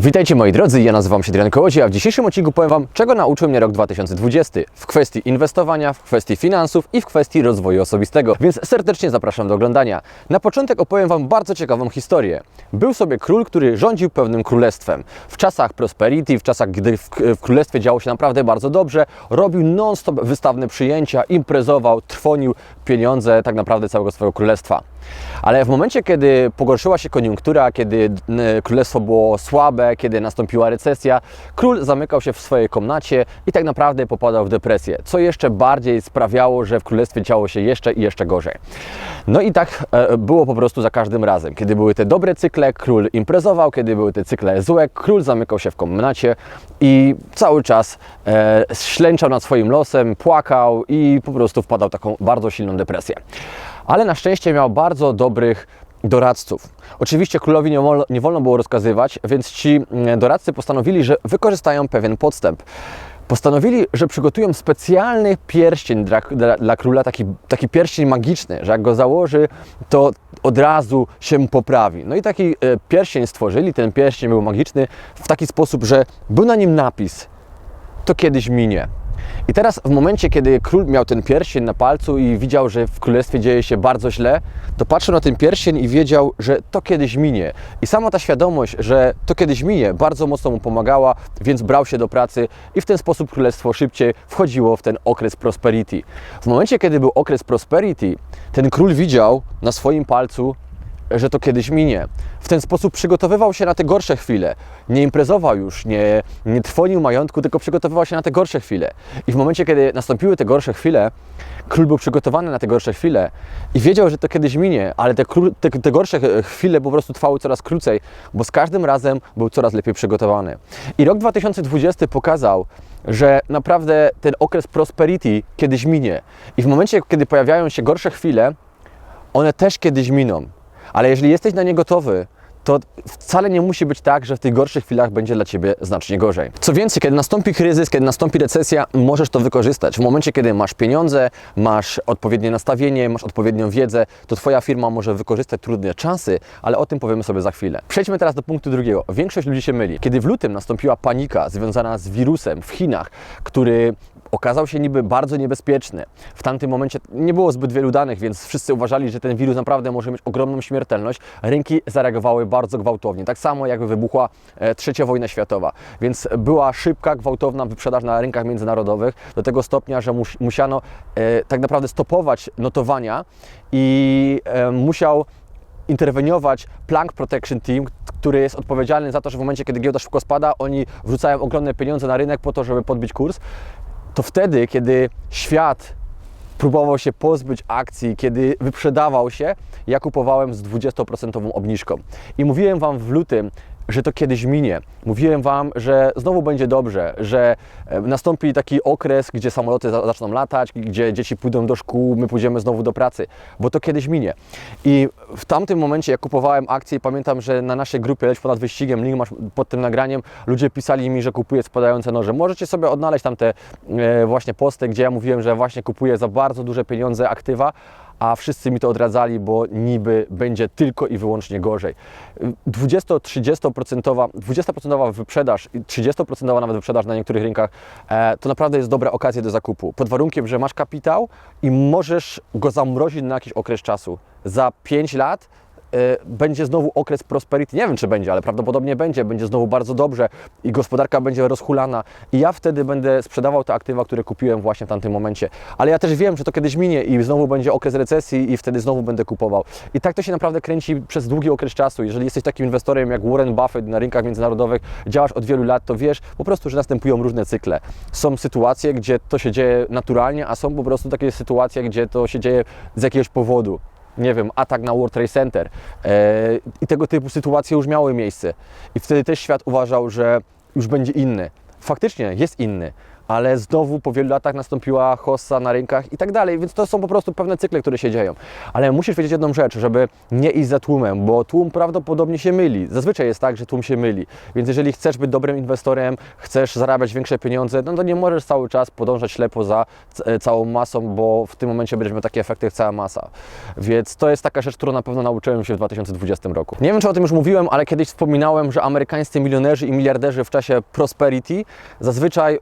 Witajcie moi drodzy, ja nazywam się Adrian Kołodziej, a w dzisiejszym odcinku powiem Wam, czego nauczył mnie rok 2020 w kwestii inwestowania, w kwestii finansów i w kwestii rozwoju osobistego, więc serdecznie zapraszam do oglądania. Na początek opowiem Wam bardzo ciekawą historię. Był sobie król, który rządził pewnym królestwem. W czasach prosperity, w czasach, gdy w, w królestwie działo się naprawdę bardzo dobrze, robił non-stop wystawne przyjęcia, imprezował, trwonił pieniądze tak naprawdę całego swojego królestwa. Ale w momencie, kiedy pogorszyła się koniunktura, kiedy królestwo było słabe, kiedy nastąpiła recesja, król zamykał się w swojej komnacie i tak naprawdę popadał w depresję, co jeszcze bardziej sprawiało, że w królestwie działo się jeszcze i jeszcze gorzej. No i tak e, było po prostu za każdym razem. Kiedy były te dobre cykle, król imprezował, kiedy były te cykle złe, król zamykał się w komnacie i cały czas e, ślęczał nad swoim losem, płakał i po prostu wpadał w taką bardzo silną depresję ale na szczęście miał bardzo dobrych doradców. Oczywiście królowi nie wolno, nie wolno było rozkazywać, więc ci mm, doradcy postanowili, że wykorzystają pewien podstęp. Postanowili, że przygotują specjalny pierścień dla, dla, dla króla, taki, taki pierścień magiczny, że jak go założy, to od razu się poprawi. No i taki e, pierścień stworzyli, ten pierścień był magiczny w taki sposób, że był na nim napis to kiedyś minie. I teraz w momencie, kiedy król miał ten pierścień na palcu i widział, że w królestwie dzieje się bardzo źle, to patrzył na ten pierścień i wiedział, że to kiedyś minie. I sama ta świadomość, że to kiedyś minie, bardzo mocno mu pomagała, więc brał się do pracy i w ten sposób królestwo szybciej wchodziło w ten okres prosperity. W momencie, kiedy był okres prosperity, ten król widział na swoim palcu że to kiedyś minie. W ten sposób przygotowywał się na te gorsze chwile. Nie imprezował już, nie, nie trwonił majątku, tylko przygotowywał się na te gorsze chwile. I w momencie, kiedy nastąpiły te gorsze chwile, król był przygotowany na te gorsze chwile i wiedział, że to kiedyś minie, ale te, te, te gorsze chwile po prostu trwały coraz krócej, bo z każdym razem był coraz lepiej przygotowany. I rok 2020 pokazał, że naprawdę ten okres prosperity kiedyś minie. I w momencie, kiedy pojawiają się gorsze chwile, one też kiedyś miną. Ale jeżeli jesteś na nie gotowy, to wcale nie musi być tak, że w tych gorszych chwilach będzie dla Ciebie znacznie gorzej. Co więcej, kiedy nastąpi kryzys, kiedy nastąpi recesja, możesz to wykorzystać. W momencie, kiedy masz pieniądze, masz odpowiednie nastawienie, masz odpowiednią wiedzę, to Twoja firma może wykorzystać trudne czasy, ale o tym powiemy sobie za chwilę. Przejdźmy teraz do punktu drugiego. Większość ludzi się myli. Kiedy w lutym nastąpiła panika związana z wirusem w Chinach, który okazał się niby bardzo niebezpieczny. W tamtym momencie nie było zbyt wielu danych, więc wszyscy uważali, że ten wirus naprawdę może mieć ogromną śmiertelność. Rynki zareagowały bardzo gwałtownie, tak samo jakby wybuchła e, trzecia wojna światowa. Więc była szybka, gwałtowna wyprzedaż na rynkach międzynarodowych do tego stopnia, że mus, musiano e, tak naprawdę stopować notowania i e, musiał interweniować Plank Protection Team, który jest odpowiedzialny za to, że w momencie, kiedy giełda szybko spada, oni wrzucają ogromne pieniądze na rynek po to, żeby podbić kurs to wtedy, kiedy świat próbował się pozbyć akcji, kiedy wyprzedawał się, ja kupowałem z 20% obniżką. I mówiłem Wam w lutym, że to kiedyś minie. Mówiłem Wam, że znowu będzie dobrze, że e, nastąpi taki okres, gdzie samoloty za- zaczną latać, gdzie dzieci pójdą do szkół, my pójdziemy znowu do pracy, bo to kiedyś minie. I w tamtym momencie, jak kupowałem akcje, pamiętam, że na naszej grupie Leć Ponad Wyścigiem, link masz pod tym nagraniem, ludzie pisali mi, że kupuję spadające noże. Możecie sobie odnaleźć tam te e, właśnie posty, gdzie ja mówiłem, że właśnie kupuję za bardzo duże pieniądze aktywa, a wszyscy mi to odradzali, bo niby będzie tylko i wyłącznie gorzej. 20-30%, 20% wyprzedaż i 30% nawet wyprzedaż na niektórych rynkach, e, to naprawdę jest dobra okazja do zakupu. Pod warunkiem, że masz kapitał i możesz go zamrozić na jakiś okres czasu. Za 5 lat będzie znowu okres prosperity. Nie wiem, czy będzie, ale prawdopodobnie będzie. Będzie znowu bardzo dobrze i gospodarka będzie rozhulana. I ja wtedy będę sprzedawał te aktywa, które kupiłem właśnie w tamtym momencie. Ale ja też wiem, że to kiedyś minie i znowu będzie okres recesji i wtedy znowu będę kupował. I tak to się naprawdę kręci przez długi okres czasu. Jeżeli jesteś takim inwestorem jak Warren Buffett na rynkach międzynarodowych, działasz od wielu lat, to wiesz po prostu, że następują różne cykle. Są sytuacje, gdzie to się dzieje naturalnie, a są po prostu takie sytuacje, gdzie to się dzieje z jakiegoś powodu nie wiem, atak na World Trade Center. E, I tego typu sytuacje już miały miejsce. I wtedy też świat uważał, że już będzie inny. Faktycznie jest inny, ale znowu po wielu latach nastąpiła hossa na rynkach i tak dalej, więc to są po prostu pewne cykle, które się dzieją. Ale musisz wiedzieć jedną rzecz, żeby nie iść za tłumem, bo tłum prawdopodobnie się myli. Zazwyczaj jest tak, że tłum się myli, więc jeżeli chcesz być dobrym inwestorem, chcesz zarabiać większe pieniądze, no to nie możesz cały czas podążać ślepo za c- całą masą, bo w tym momencie będziesz miał takie efekty jak cała masa. Więc to jest taka rzecz, którą na pewno nauczyłem się w 2020 roku. Nie wiem, czy o tym już mówiłem, ale kiedyś wspominałem, że amerykańscy milionerzy i miliarderzy w czasie prosperity zazwyczaj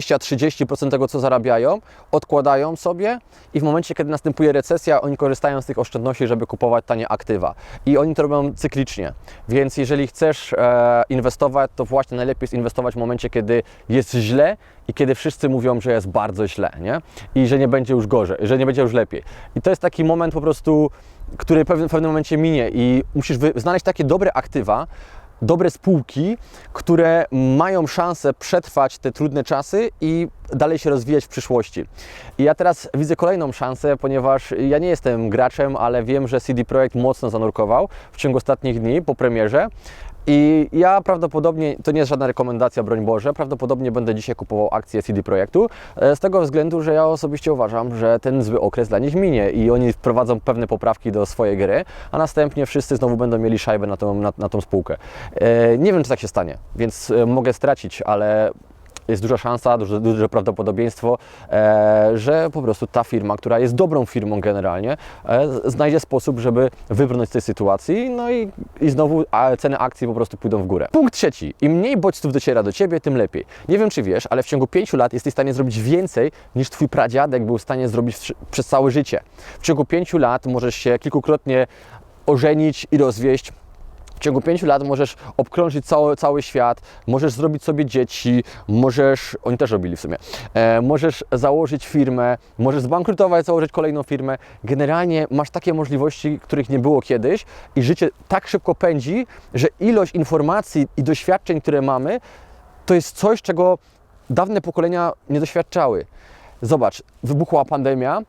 20-30% tego, co zarabiają, odkładają sobie i w momencie, kiedy następuje recesja, oni korzystają z tych oszczędności, żeby kupować tanie aktywa. I oni to robią cyklicznie. Więc jeżeli chcesz e, inwestować, to właśnie najlepiej jest inwestować w momencie, kiedy jest źle i kiedy wszyscy mówią, że jest bardzo źle, nie? I że nie będzie już gorzej, że nie będzie już lepiej. I to jest taki moment po prostu, który w pewnym, w pewnym momencie minie i musisz wy, znaleźć takie dobre aktywa, dobre spółki, które mają szansę przetrwać te trudne czasy i dalej się rozwijać w przyszłości. I ja teraz widzę kolejną szansę, ponieważ ja nie jestem graczem, ale wiem, że CD Projekt mocno zanurkował w ciągu ostatnich dni po premierze. I ja prawdopodobnie, to nie jest żadna rekomendacja, broń Boże, prawdopodobnie będę dzisiaj kupował akcje CD Projektu, e, z tego względu, że ja osobiście uważam, że ten zły okres dla nich minie i oni wprowadzą pewne poprawki do swojej gry, a następnie wszyscy znowu będą mieli szajbę na tą, na, na tą spółkę. E, Nie wiem, czy tak się stanie, więc e, mogę stracić, ale jest duża szansa, duże, duże prawdopodobieństwo, e, że po prostu ta firma, która jest dobrą firmą generalnie, e, znajdzie sposób, żeby wybrnąć z tej sytuacji, no i, i znowu a, ceny akcji po prostu pójdą w górę. Punkt trzeci. Im mniej bodźców dociera do Ciebie, tym lepiej. Nie wiem, czy wiesz, ale w ciągu pięciu lat jesteś w stanie zrobić więcej, niż Twój pradziadek był w stanie zrobić w, przez całe życie. W ciągu pięciu lat możesz się kilkukrotnie ożenić i rozwieść, w ciągu pięciu lat możesz obkrążyć cały, cały świat, możesz zrobić sobie dzieci, możesz, oni też robili w sumie, e, możesz założyć firmę, możesz zbankrutować, założyć kolejną firmę. Generalnie masz takie możliwości, których nie było kiedyś i życie tak szybko pędzi, że ilość informacji i doświadczeń, które mamy, to jest coś, czego dawne pokolenia nie doświadczały. Zobacz, wybuchła pandemia,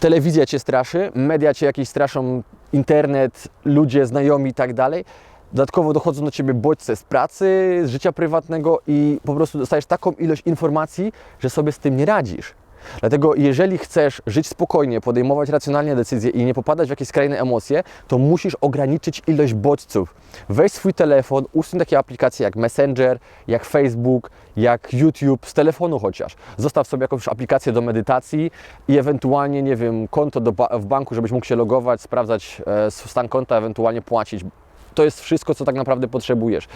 telewizja cię straszy, media cię jakieś straszą, internet, ludzie, znajomi i tak dalej. Dodatkowo dochodzą do ciebie bodźce z pracy, z życia prywatnego i po prostu dostajesz taką ilość informacji, że sobie z tym nie radzisz. Dlatego jeżeli chcesz żyć spokojnie, podejmować racjonalnie decyzje i nie popadać w jakieś skrajne emocje, to musisz ograniczyć ilość bodźców. Weź swój telefon, usuń takie aplikacje jak Messenger, jak Facebook, jak YouTube, z telefonu chociaż. Zostaw sobie jakąś aplikację do medytacji i ewentualnie, nie wiem, konto ba- w banku, żebyś mógł się logować, sprawdzać e, stan konta, ewentualnie płacić. To jest wszystko, co tak naprawdę potrzebujesz.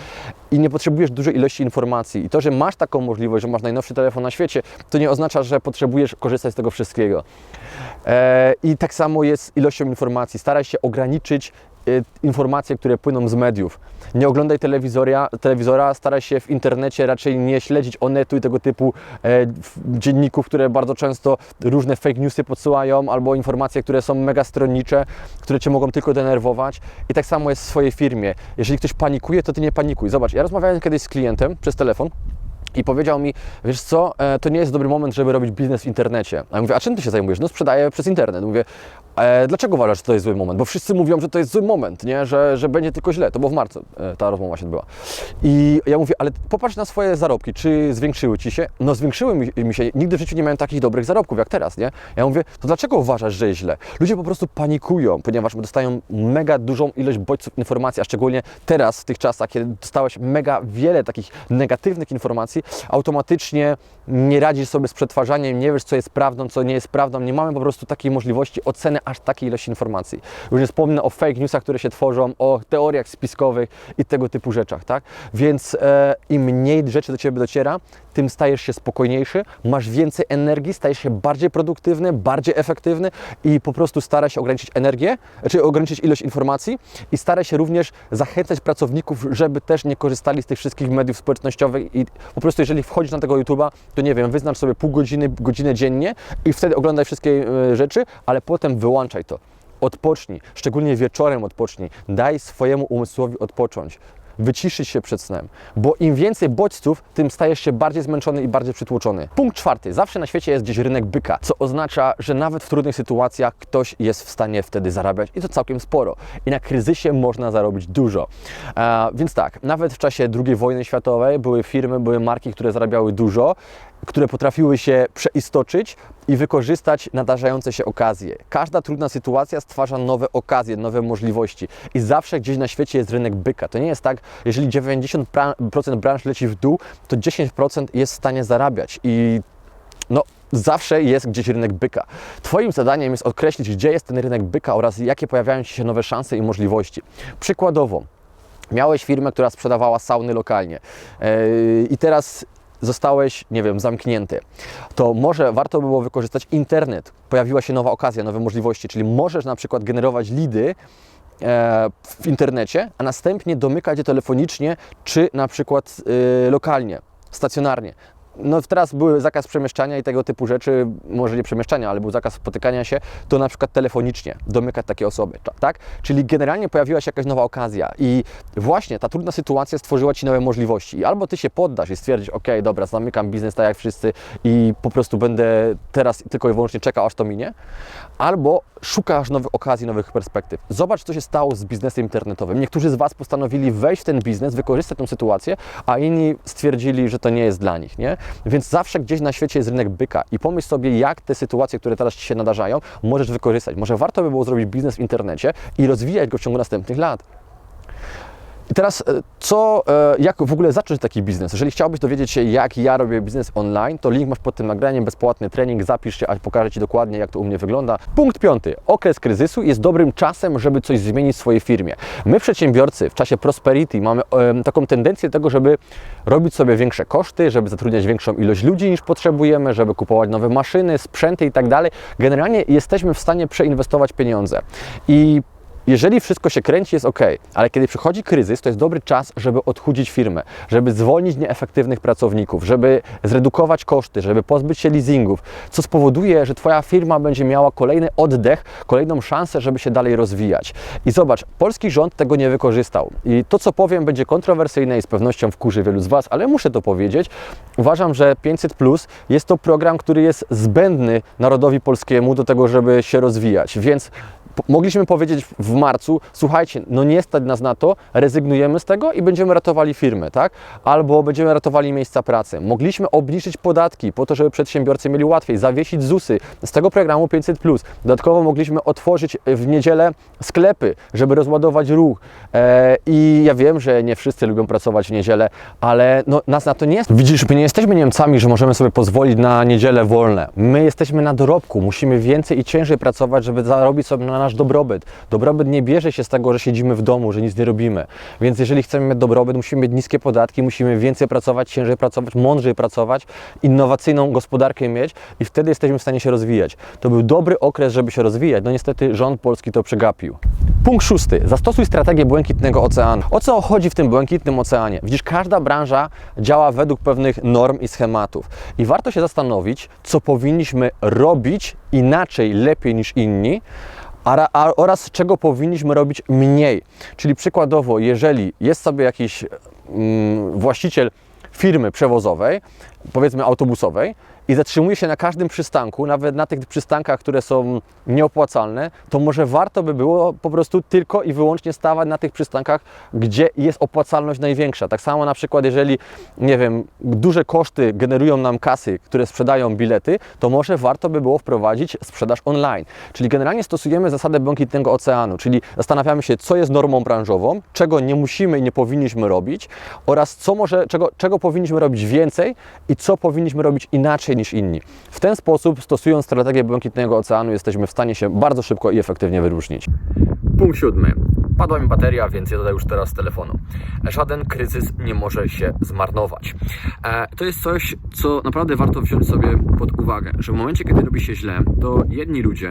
I nie potrzebujesz dużej ilości informacji. I to, że masz taką możliwość, że masz najnowszy telefon na świecie, to nie oznacza, że potrzebujesz korzystać z tego wszystkiego. E, I tak samo jest z ilością informacji. Staraj się ograniczyć informacje, które płyną z mediów. Nie oglądaj telewizora, telewizora, staraj się w internecie raczej nie śledzić onetu i tego typu e, dzienników, które bardzo często różne fake newsy podsyłają, albo informacje, które są mega stronnicze, które Cię mogą tylko denerwować. I tak samo jest w swojej firmie. Jeżeli ktoś panikuje, to Ty nie panikuj. Zobacz, ja rozmawiałem kiedyś z klientem przez telefon, i powiedział mi, wiesz co, e, to nie jest dobry moment, żeby robić biznes w internecie. A ja mówię, a czym ty się zajmujesz? No sprzedaję przez internet. Mówię, e, dlaczego uważasz, że to jest zły moment? Bo wszyscy mówią, że to jest zły moment, nie? Że, że będzie tylko źle. To było w marcu, e, ta rozmowa się odbyła. I ja mówię, ale popatrz na swoje zarobki, czy zwiększyły Ci się? No zwiększyły mi, mi się, nigdy w życiu nie miałem takich dobrych zarobków jak teraz, nie? Ja mówię, to dlaczego uważasz, że jest źle? Ludzie po prostu panikują, ponieważ dostają mega dużą ilość bodźców informacji, a szczególnie teraz, w tych czasach, kiedy dostałeś mega wiele takich negatywnych informacji, automatycznie nie radzisz sobie z przetwarzaniem, nie wiesz, co jest prawdą, co nie jest prawdą. Nie mamy po prostu takiej możliwości oceny aż takiej ilości informacji. Już nie wspomnę o fake newsach, które się tworzą, o teoriach spiskowych i tego typu rzeczach, tak? Więc e, im mniej rzeczy do Ciebie dociera, tym stajesz się spokojniejszy, masz więcej energii, stajesz się bardziej produktywny, bardziej efektywny i po prostu staraj się ograniczyć energię, czy ograniczyć ilość informacji i staraj się również zachęcać pracowników, żeby też nie korzystali z tych wszystkich mediów społecznościowych i po prostu jeżeli wchodzisz na tego YouTube'a, to nie wiem, wyznacz sobie pół godziny, godzinę dziennie i wtedy oglądaj wszystkie e, rzeczy, ale potem wyłączaj to. Odpocznij, szczególnie wieczorem odpocznij. Daj swojemu umysłowi odpocząć. Wyciszyć się przed snem, bo im więcej bodźców, tym stajesz się bardziej zmęczony i bardziej przytłoczony. Punkt czwarty. Zawsze na świecie jest gdzieś rynek byka, co oznacza, że nawet w trudnych sytuacjach ktoś jest w stanie wtedy zarabiać i to całkiem sporo. I na kryzysie można zarobić dużo. E, więc tak, nawet w czasie II wojny światowej były firmy, były marki, które zarabiały dużo które potrafiły się przeistoczyć i wykorzystać nadarzające się okazje. Każda trudna sytuacja stwarza nowe okazje, nowe możliwości i zawsze gdzieś na świecie jest rynek byka. To nie jest tak, jeżeli 90% branż leci w dół, to 10% jest w stanie zarabiać i no, zawsze jest gdzieś rynek byka. Twoim zadaniem jest określić, gdzie jest ten rynek byka oraz jakie pojawiają ci się nowe szanse i możliwości. Przykładowo, miałeś firmę, która sprzedawała sauny lokalnie yy, i teraz zostałeś, nie wiem, zamknięty, to może warto by było wykorzystać internet. Pojawiła się nowa okazja, nowe możliwości, czyli możesz na przykład generować lidy e, w internecie, a następnie domykać je telefonicznie, czy na przykład y, lokalnie, stacjonarnie. No teraz był zakaz przemieszczania i tego typu rzeczy, może nie przemieszczania, ale był zakaz spotykania się, to na przykład telefonicznie domykać takie osoby, tak? Czyli generalnie pojawiła się jakaś nowa okazja i właśnie ta trudna sytuacja stworzyła Ci nowe możliwości i albo Ty się poddasz i stwierdzisz, ok, dobra, zamykam biznes tak jak wszyscy i po prostu będę teraz tylko i wyłącznie czekał, aż to minie, albo szukasz nowych okazji, nowych perspektyw. Zobacz, co się stało z biznesem internetowym. Niektórzy z Was postanowili wejść w ten biznes, wykorzystać tę sytuację, a inni stwierdzili, że to nie jest dla nich, nie? Więc zawsze gdzieś na świecie jest rynek byka i pomyśl sobie, jak te sytuacje, które teraz Ci się nadarzają, możesz wykorzystać. Może warto by było zrobić biznes w internecie i rozwijać go w ciągu następnych lat. I teraz, e, co, e, jak w ogóle zacząć taki biznes? Jeżeli chciałbyś dowiedzieć się, jak ja robię biznes online, to link masz pod tym nagraniem, bezpłatny trening, zapisz się, a pokażę Ci dokładnie, jak to u mnie wygląda. Punkt piąty. Okres kryzysu jest dobrym czasem, żeby coś zmienić w swojej firmie. My, przedsiębiorcy, w czasie prosperity mamy taką tendencję tego, żeby robić sobie większe koszty, żeby zatrudniać większą ilość ludzi niż potrzebujemy, żeby kupować nowe maszyny, sprzęty i tak dalej. Generalnie jesteśmy w stanie przeinwestować pieniądze. I jeżeli wszystko się kręci, jest ok, ale kiedy przychodzi kryzys, to jest dobry czas, żeby odchudzić firmę, żeby zwolnić nieefektywnych pracowników, żeby zredukować koszty, żeby pozbyć się leasingów, co spowoduje, że Twoja firma będzie miała kolejny oddech, kolejną szansę, żeby się dalej rozwijać. I zobacz, polski rząd tego nie wykorzystał. I to, co powiem, będzie kontrowersyjne i z pewnością wkurzy wielu z Was, ale muszę to powiedzieć. Uważam, że 500 Plus jest to program, który jest zbędny narodowi polskiemu do tego, żeby się rozwijać. Więc mogliśmy powiedzieć w marcu, słuchajcie, no nie stać nas na to, rezygnujemy z tego i będziemy ratowali firmy, tak? Albo będziemy ratowali miejsca pracy. Mogliśmy obniżyć podatki po to, żeby przedsiębiorcy mieli łatwiej, zawiesić ZUSy z tego programu 500+. Dodatkowo mogliśmy otworzyć w niedzielę sklepy, żeby rozładować ruch. E, I ja wiem, że nie wszyscy lubią pracować w niedzielę, ale no, nas na to nie jest. Widzisz, my nie jesteśmy Niemcami, że możemy sobie pozwolić na niedzielę wolne. My jesteśmy na dorobku, musimy więcej i ciężej pracować, żeby zarobić sobie na nasz dobrobyt. Dobrobyt nie bierze się z tego, że siedzimy w domu, że nic nie robimy. Więc jeżeli chcemy mieć dobrobyt, musimy mieć niskie podatki, musimy więcej pracować, ciężej pracować, mądrzej pracować, innowacyjną gospodarkę mieć i wtedy jesteśmy w stanie się rozwijać. To był dobry okres, żeby się rozwijać. No niestety rząd polski to przegapił. Punkt szósty. Zastosuj strategię błękitnego oceanu. O co chodzi w tym błękitnym oceanie? Widzisz, każda branża działa według pewnych norm i schematów. I warto się zastanowić, co powinniśmy robić inaczej, lepiej niż inni, oraz czego powinniśmy robić mniej. Czyli przykładowo, jeżeli jest sobie jakiś mm, właściciel firmy przewozowej, powiedzmy autobusowej, i zatrzymuje się na każdym przystanku, nawet na tych przystankach, które są nieopłacalne, to może warto by było po prostu tylko i wyłącznie stawać na tych przystankach, gdzie jest opłacalność największa. Tak samo na przykład, jeżeli, nie wiem, duże koszty generują nam kasy, które sprzedają bilety, to może warto by było wprowadzić sprzedaż online. Czyli generalnie stosujemy zasadę błękitnego oceanu, czyli zastanawiamy się, co jest normą branżową, czego nie musimy i nie powinniśmy robić oraz co może, czego, czego powinniśmy robić więcej i co powinniśmy robić inaczej niż inni. W ten sposób, stosując strategię błękitnego oceanu, jesteśmy w stanie się bardzo szybko i efektywnie wyróżnić. Punkt siódmy. Padła mi bateria, więc ja dodaję już teraz z telefonu. Żaden kryzys nie może się zmarnować. E, to jest coś, co naprawdę warto wziąć sobie pod uwagę, że w momencie, kiedy robi się źle, to jedni ludzie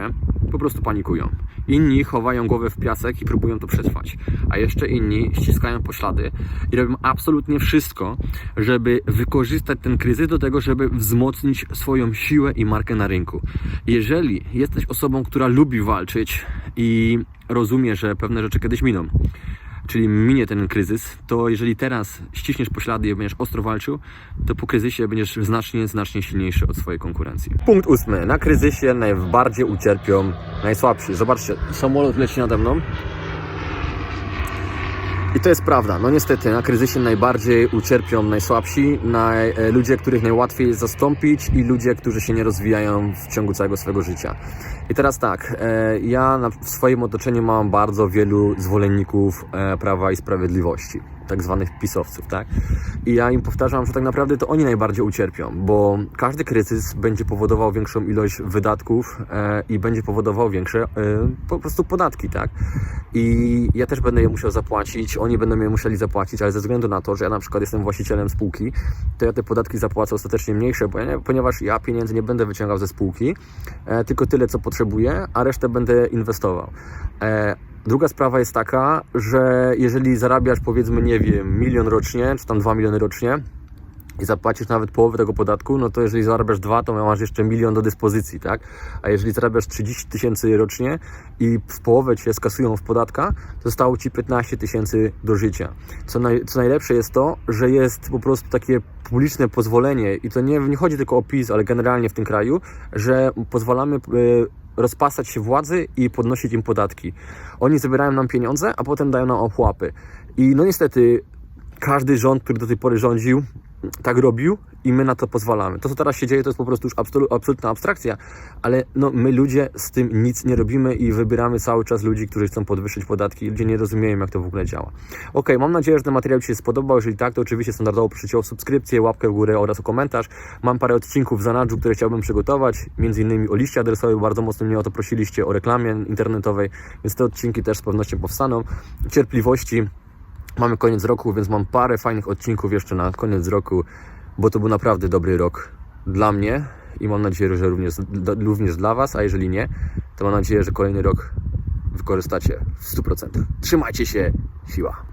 po prostu panikują. Inni chowają głowę w piasek i próbują to przetrwać, a jeszcze inni ściskają poślady i robią absolutnie wszystko, żeby wykorzystać ten kryzys do tego, żeby wzmocnić swoją siłę i markę na rynku. Jeżeli jesteś osobą, która lubi walczyć i rozumie, że pewne rzeczy kiedyś miną, czyli minie ten kryzys, to jeżeli teraz ściśniesz poślady i będziesz ostro walczył, to po kryzysie będziesz znacznie, znacznie silniejszy od swojej konkurencji. Punkt ósmy. Na kryzysie najbardziej ucierpią najsłabsi. Zobaczcie, samolot leci nade mną. I to jest prawda. No niestety, na kryzysie najbardziej ucierpią najsłabsi, naj, e, ludzie, których najłatwiej jest zastąpić i ludzie, którzy się nie rozwijają w ciągu całego swojego życia. I teraz tak, e, ja w swoim otoczeniu mam bardzo wielu zwolenników e, Prawa i Sprawiedliwości, tak zwanych pisowców, tak? I ja im powtarzam, że tak naprawdę to oni najbardziej ucierpią, bo każdy kryzys będzie powodował większą ilość wydatków e, i będzie powodował większe e, po prostu podatki, tak? I ja też będę je musiał zapłacić, oni będą je musieli zapłacić, ale ze względu na to, że ja na przykład jestem właścicielem spółki, to ja te podatki zapłacę ostatecznie mniejsze, ponieważ ja pieniędzy nie będę wyciągał ze spółki, e, tylko tyle, co potrzebuję, a resztę będę inwestował. E, Druga sprawa jest taka, że jeżeli zarabiasz powiedzmy, nie wiem, milion rocznie, czy tam dwa miliony rocznie, i zapłacisz nawet połowę tego podatku, no to jeżeli zarabiasz dwa, to masz jeszcze milion do dyspozycji, tak? A jeżeli zarabiasz 30 tysięcy rocznie i w połowę cię skasują w podatka, zostało ci 15 tysięcy do życia. Co, naj, co najlepsze jest to, że jest po prostu takie publiczne pozwolenie i to nie, nie chodzi tylko o PiS, ale generalnie w tym kraju, że pozwalamy e, rozpasać się władzy i podnosić im podatki. Oni zabierają nam pieniądze, a potem dają nam ochłapy. I no niestety każdy rząd, który do tej pory rządził, tak robił i my na to pozwalamy. To, co teraz się dzieje, to jest po prostu już absolu- absolutna abstrakcja, ale no, my ludzie z tym nic nie robimy i wybieramy cały czas ludzi, którzy chcą podwyższyć podatki. Ludzie nie rozumieją, jak to w ogóle działa. Ok, mam nadzieję, że ten materiał Ci się spodobał. Jeżeli tak, to oczywiście standardowo proszę o subskrypcję, łapkę w górę oraz o komentarz. Mam parę odcinków w zanadrzu, które chciałbym przygotować, między innymi o liście adresowym. Bardzo mocno mnie o to prosiliście, o reklamie internetowej, więc te odcinki też z pewnością powstaną. Cierpliwości. Mamy koniec roku, więc mam parę fajnych odcinków jeszcze na koniec roku, bo to był naprawdę dobry rok dla mnie i mam nadzieję, że również, również dla Was, a jeżeli nie, to mam nadzieję, że kolejny rok wykorzystacie w 100%. Trzymajcie się, siła.